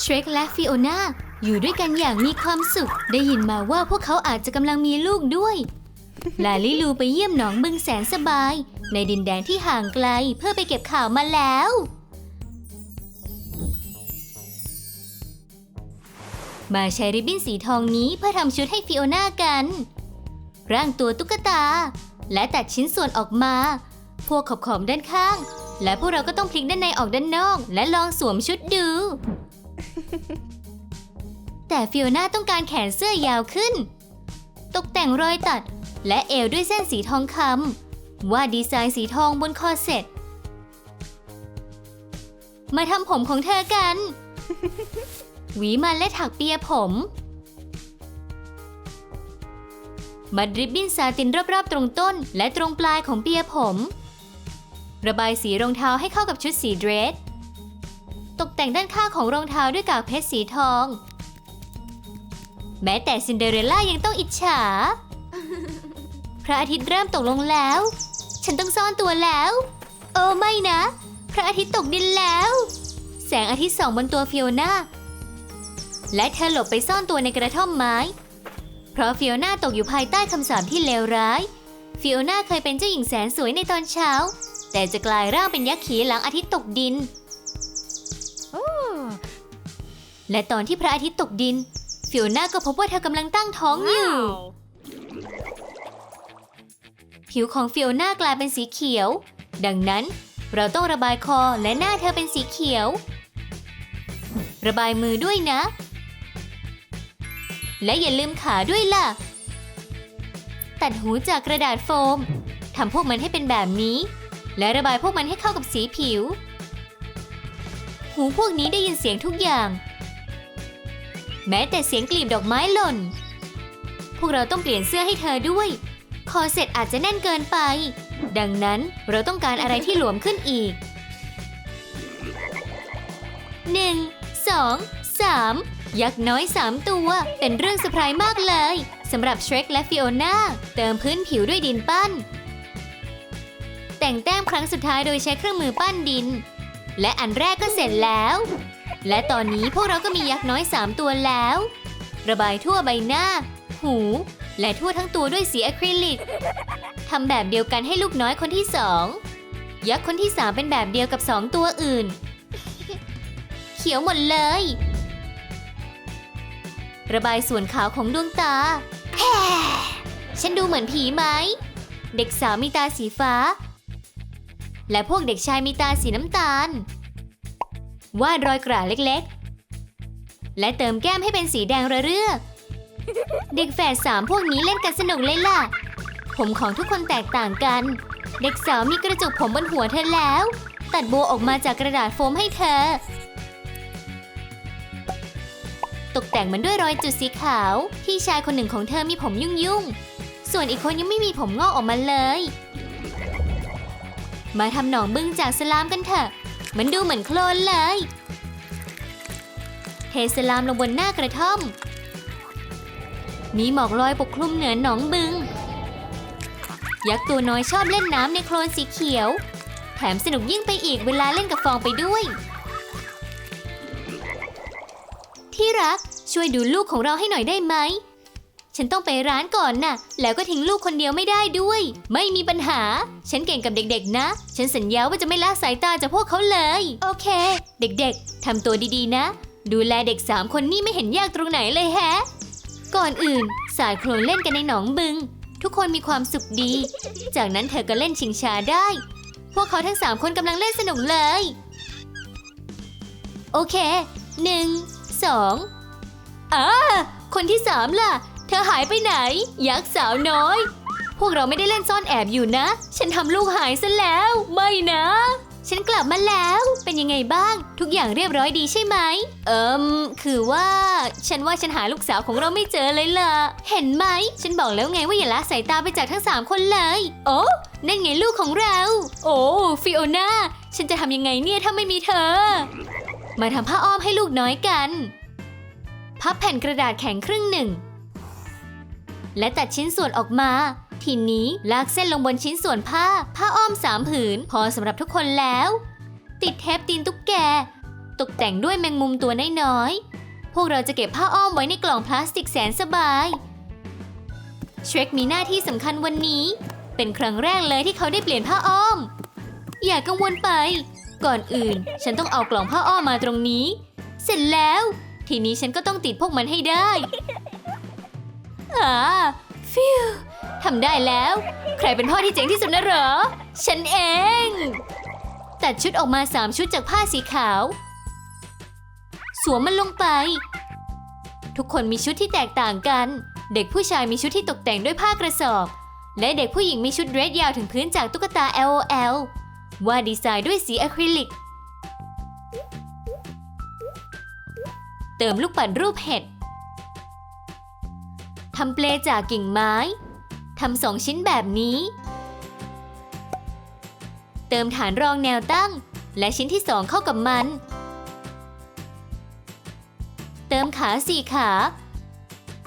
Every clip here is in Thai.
เชร k และฟิโอนาอยู่ด้วยกันอย่างมีความสุข ได้ยินมาว่าพวกเขาอาจจะกำลังมีลูกด้วย ลาลิลูไปเยี่ยมหนองบึงแสนสบาย ในดินแดนที่ห่างไกลเพื่อไปเก็บข่าวมาแล้ว มาใช้ริบบิ้นสีทองนี้เพื่อทำชุดให้ฟิโอนากัน ร่างตัวตุ๊กตา และตัดชิ้นส่วนออกมา พวกขอบขอบๆด้านข้าง และพวกเราก็ต้องพลิกด้านในออกด้านนอก และลองสวมชุดดู แต่ฟิโอนาต้องการแขนเสื้อยาวขึ้น ตกแต่งรอยตัดและเอวด้วยเส้นสีทองคำวาดดีไซน์สีทองบนคอร์เซ็ตมาทำผมของเธอกัน หวีมันและถักเปียผม มัดริบบิ้นซาตินรอบๆ ตรงต้นและตรงปลายของเปียผม ระบายสีรองเท้าให้เข้ากับชุดสีเดรส ตกแต่งด้านข้างของรองเท้าด้วยกากเพชรสีทอง แม้แต่ซินเดอเรลล่ายังต้องอิจฉา พระอาทิตย์เริ่มตกลงแล้ว ฉันต้องซ่อนตัวแล้ว โอ้ไม่นะ พระอาทิตย์ตกดินแล้ว แสงอาทิตย์ส่องบนตัวฟิโอนาและเธอหลบไปซ่อนตัวในกระท่อมไม้ เพราะฟิโอนาตกอยู่ภายใต้คำสาปที่เลวร้าย ฟิโอนาเคยเป็นเจ้าหญิงแสนสวยในตอนเช้า แต่จะกลายร่างเป็นยักษ์ขีหลังอาทิตย์ตกดิน และตอนที่พระอาทิตย์ตกดิน ฟิโอนาก็พบว่าเธอกำลังตั้งท้องอยู่ ผิวของฟิโอนากลายเป็นสีเขียว ดังนั้นเราต้องระบายคอและหน้าเธอเป็นสีเขียว ระบายมือด้วยนะ และอย่าลืมขาด้วยล่ะ ตัดหูจากกระดาษโฟมทำพวกมันให้เป็นแบบนี้ และระบายพวกมันให้เข้ากับสีผิว หูพวกนี้ได้ยินเสียงทุกอย่าง แม้แต่เสียงกลีบดอกไม้หล่น พวกเราต้องเปลี่ยนเสื้อให้เธอด้วย คอเสร็จอาจจะแน่นเกินไป ดังนั้นเราต้องการอะไรที่หลวมขึ้นอีก 1 2 3 ยักษ์น้อย 3 ตัว เป็นเรื่องเซอร์ไพรส์มากเลยสำหรับเชร k และฟิโอนาเติมพื้นผิวด้วยดินปั้น แต่งแต้มครั้งสุดท้ายโดยใช้เครื่องมือปั้นดิน และอันแรกก็เสร็จแล้ว และตอนนี้พวกเราก็มียักษ์น้อย 3 ตัวแล้ว ระบายทั่วใบหน้า หู และทั่วทั้งตัวด้วยสีอะคริลิกทำแบบเดียวกันให้ลูกน้อยคนที่สองยักษ์คนที่สามเป็นแบบเดียวกับสองตัวอื่น เขียวหมดเลย ระบายส่วนขาวของดวงตาแฮ่ฉันดูเหมือนผีไหม เด็กสาวมีตาสีฟ้า และพวกเด็กชายมีตาสีน้ำตาล วาดรอยกระเล็กๆ และเติมแก้มให้เป็นสีแดงระเรื่อ เด็กแฝดสามพวกนี้เล่นกันสนุกเลยล่ะ ผมของทุกคนแตกต่างกัน เด็กสาวมีกระจุกผมบนหัวเธอแล้ว ตัดโบว์ออกมาจากกระดาษโฟมให้เธอ ตกแต่งมันด้วยรอยจุดสีขาว พี่ชายคนหนึ่งของเธอมีผมยุ่งๆ ส่วนอีกคนยังไม่มีผมงอกออกมาเลย มาทำหนองบึ้งจากสลามกันเถอะ มันดูเหมือนโคลนเลย เทสลามลงบนหน้ากระท่อม มีหมอกลอยปกคลุมเหนือหนองบึง ยักษ์ตัวน้อยชอบเล่นน้ำในโคลนสีเขียว แถมสนุกยิ่งไปอีกเวลาเล่นกับฟองไปด้วย ที่รักช่วยดูลูกของเราให้หน่อยได้ไหม ฉันต้องไปร้านก่อนน่ะ แล้วก็ทิ้งลูกคนเดียวไม่ได้ด้วย ไม่มีปัญหา ฉันเก่งกับเด็กๆนะ ฉันสัญญาว่าจะไม่ละสายตาจากพวกเขาเลย โอเค เด็กๆทำตัวดีๆนะ ดูแลเด็กสามคนนี่ไม่เห็นยากตรงไหนเลยแฮะ ก่อนอื่น สายโคลนเล่นกันในหนองบึง ทุกคนมีความสุขดี จากนั้นเธอก็เล่นชิงช้าได้ พวกเขาทั้งสามคนกำลังเล่นสนุกเลย โอเคหนึ่งสองอ่าคนที่สามล่ะ เธอหายไปไหน ยักษ์สาวน้อย พวกเราไม่ได้เล่นซ่อนแอบอยู่นะ ฉันทำลูกหายซะแล้ว ไม่นะ ฉันกลับมาแล้ว เป็นยังไงบ้าง ทุกอย่างเรียบร้อยดีใช่ไหม เอิมคือว่า ฉันว่าฉันหาลูกสาวของเราไม่เจอเลยล่ะ เห็นไหม ฉันบอกแล้วไงว่าอย่าละสายตาไปจากทั้งสามคนเลย โอ้นั่นไงลูกของเรา โอ้ฟิโอนาฉันจะทำยังไงเนี่ยถ้าไม่มีเธอ มาทำผ้าอ้อมให้ลูกน้อยกัน พับแผ่นกระดาษแข็งครึ่งหนึ่ง และตัดชิ้นส่วนออกมา ทีนี้ลากเส้นลงบนชิ้นส่วนผ้า ผ้าอ้อมสามผืน พอสำหรับทุกคนแล้ว ติดเทปตีนตุ๊กแก ตกแต่งด้วยแมงมุมตัวน้อยๆพวกเราจะเก็บผ้าอ้อมไว้ในกล่องพลาสติกแสนสบายเชร e กมีหน้าที่สำคัญวันนี้ เป็นครั้งแรกเลยที่เขาได้เปลี่ยนผ้าอ้อม อย่ากังวลไป ก่อนอื่น ฉันต้องเอากล่องผ้าอ้อมมาตรงนี้ เสร็จแล้ว ทีนี้ฉันก็ต้องติดพวกมันให้ได้ อ่าฟิวทำได้แล้ว ใครเป็นพ่อที่เจ๋งที่สุดนะเหรอ ฉันเอง ตัดชุดออกมาสามชุดจากผ้าสีขาว สวมมันลงไป ทุกคนมีชุดที่แตกต่างกัน เด็กผู้ชายมีชุดที่ตกแต่งด้วยผ้ากระสอบ และเด็กผู้หญิงมีชุดเดรสยาวถึงพื้นจากตุ๊กตา LOL วาดดีไซน์ด้วยสีอะคริลิก เติมลูกปัดรูปเห็ด ทำเปลจากกิ่งไม้ ทำสองชิ้นแบบนี้ เติมฐานรองแนวตั้ง และชิ้นที่สองเข้ากับมัน เติมขาสี่ขา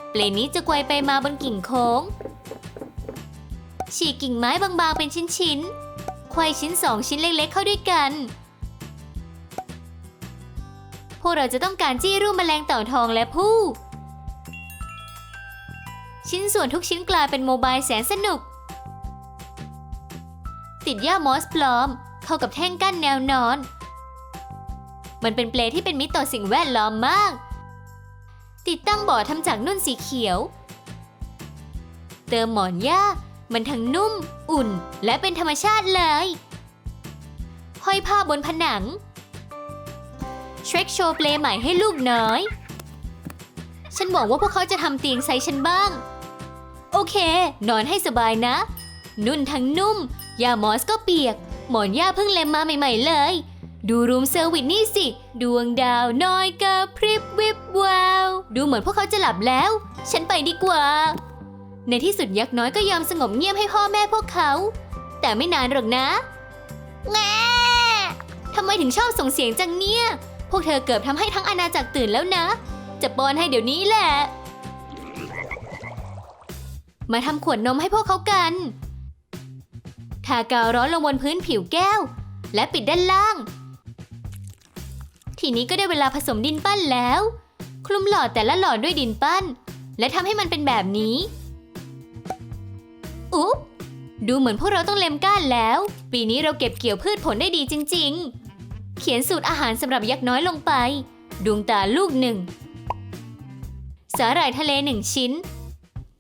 เปลนี้จะไกวไปมาบนกิ่งโค้ง ฉีกกิ่งไม้บางๆเป็นชิ้นๆ ควายชิ้นสองชิ้นเล็กๆ เข้าด้วยกัน พวกเราจะต้องการจี้รูปแมลงเต่าทองและผู้ ชิ้นส่วนทุกชิ้นกลายเป็นโมบายแสนสนุก ติดหญ้ามอสปลอม เข้ากับแท่งกั้นแนวนอน มันเป็นเปลที่เป็นมิตรต่อสิ่งแวดล้อมมาก ติดตั้งบอร์ดทำจากนุ่นสีเขียว เติมหมอนหญ้า มันทั้งนุ่ม อุ่น และเป็นธรรมชาติเลยห้อยผ้าบนผนังเชร k โชว์เปลใหม่ให้ลูกน้อย ฉันหวังว่าพวกเขาจะทำเตียงไซส์ฉันบ้าง โอเค นอนให้สบายนะ นุ่นทั้งนุ่ม ยามอสก็เปียก หมอนหญ้าเพิ่งเล็มมาใหม่ ๆ เลย ดูรูมเซอร์วิสนี่สิ ดวงดาวน้อยกระพริบวิบวาว ดูเหมือนพวกเขาจะหลับแล้ว ฉันไปดีกว่า ในที่สุดยักษ์น้อยก็ยอมสงบเงียบให้พ่อแม่พวกเขา แต่ไม่นานหรอกนะแง่ทำไมถึงชอบส่งเสียงจังเนี่ย พวกเธอเกือบทำให้ทั้งอาณาจักรตื่นแล้วนะ จะป้อนให้เดี๋ยวนี้แหละ มาทำขวดนมให้พวกเขากัน ทากาวร้อนลงบนพื้นผิวแก้ว และปิดด้านล่าง ทีนี้ก็ได้เวลาผสมดินปั้นแล้ว คลุมหลอดแต่ละหลอดด้วยดินปั้น และทำให้มันเป็นแบบนี้ อุ๊บดูเหมือนพวกเราต้องเล็มก้านแล้ว ปีนี้เราเก็บเกี่ยวพืชผลได้ดีจริง ๆ เขียนสูตรอาหารสำหรับยักษ์น้อยลงไป ดวงตาลูกหนึ่ง สาหร่ายทะเลหนึ่งชิ้น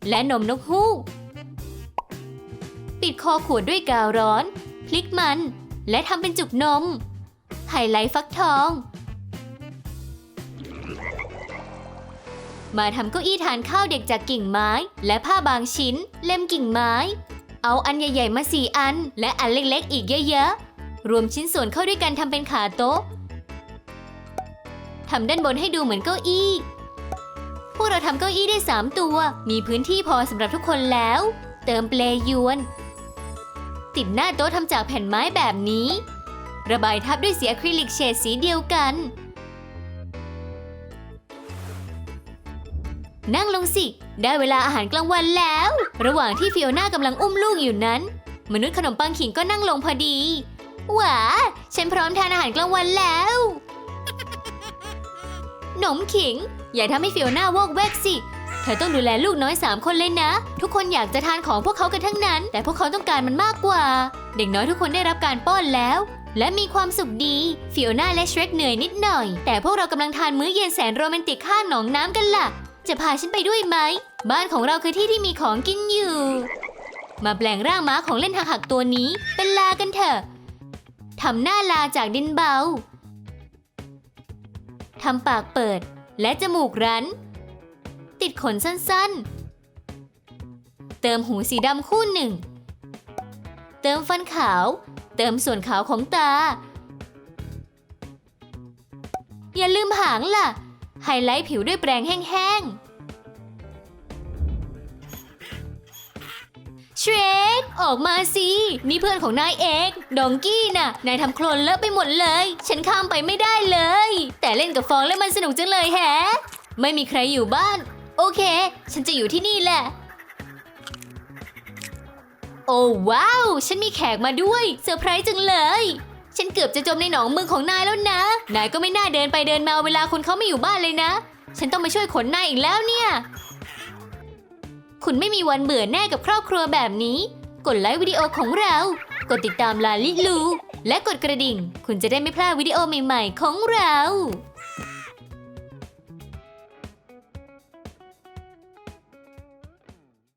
และนมนกฮูก ปิดคอขวดด้วยกาวร้อน พลิกมัน และทำเป็นจุกนม ไฮไลท์ฟักทอง มาทำเก้าอี้ทานข้าวเด็กจากกิ่งไม้ และผ้าบางชิ้น เล่มกิ่งไม้ เอาอันใหญ่ๆมาสี่อัน และอันเล็กๆ อีกเยอะๆ รวมชิ้นส่วนเข้าด้วยกันทำเป็นขาโต๊ะทำด้านบนให้ดูเหมือนเก้าอี้ วกเราทำเก้าอี้ได้ 3 ตัว มีพื้นที่พอสำหรับทุกคนแล้ว เติมเปลยวน ติดหน้าโต๊ะทำจากแผ่นไม้แบบนี้ ระบายทับด้วยสีอะคริลิกเฉดสีเดียวกัน นั่งลงสิ ได้เวลาอาหารกลางวันแล้ว ระหว่างที่ฟิโอน่ากำลังอุ้มลูกอยู่นั้น มนุษย์ขนมปังขิงก็นั่งลงพอดี หวาฉันพร้อมทานอาหารกลางวันแล้ว หนมขิง อย่าทำให้ฟิโอน่าวอกแวกสิ เธอต้องดูแลลูกน้อย 3 คนเลยนะ ทุกคนอยากจะทานของพวกเขากันทั้งนั้น แต่พวกเขาต้องการมันมากกว่า เด็กน้อยทุกคนได้รับการป้อนแล้ว และมีความสุขดี ฟิโอน่าและเชร k เหนื่อยนิดหน่อย แต่พวกเรากำลังทานมื้อเย็นแสนโรแมนติกข้างหนองน้ำกันล่ะ จะพาฉันไปด้วยไหม บ้านของเราคือที่ที่มีของกินอยู่ มาแปลงร่างม้าของเล่นหักหักๆตัวนี้ เป็นลากันเถอะทำหน้าลาจากดินเบา ทำปากเปิด และจมูกรั้นติดขนสั้นๆ เติมหูสีดำคู่หนึ่ง เติมฟันขาว เติมส่วนขาวของตา อย่าลืมหางล่ะ ไฮไลท์ผิวด้วยแปรงแห้งๆ เชรดออกมาสิ นี่เพื่อนของนายเองดองกี้น่ะ นายทำโคลนเลอะไปหมดเลย ฉันข้ามไปไม่ได้เลย แต่เล่นกับฟองแล้วมันสนุกจังเลยแฮะ ไม่มีใครอยู่บ้าน โอเค ฉันจะอยู่ที่นี่แหละ โอ้ว้าว ฉันมีแขกมาด้วยเซอร์ไพรส์จังเลย ฉันเกือบจะจมในหนองมือของนายแล้วนะ นายก็ไม่น่าเดินไปเดินมาเวลาคนเขาไม่อยู่บ้านเลยนะ ฉันต้องมาช่วยขนนายอีกแล้วเนี่ย คุณไม่มีวันเบื่อแน่กับครอบครัวแบบนี้ กดไลค์วิดีโอของเรา กดติดตามลาลิลู และกดกระดิ่ง คุณจะได้ไม่พลาดวิดีโอใหม่ ๆ ของเรา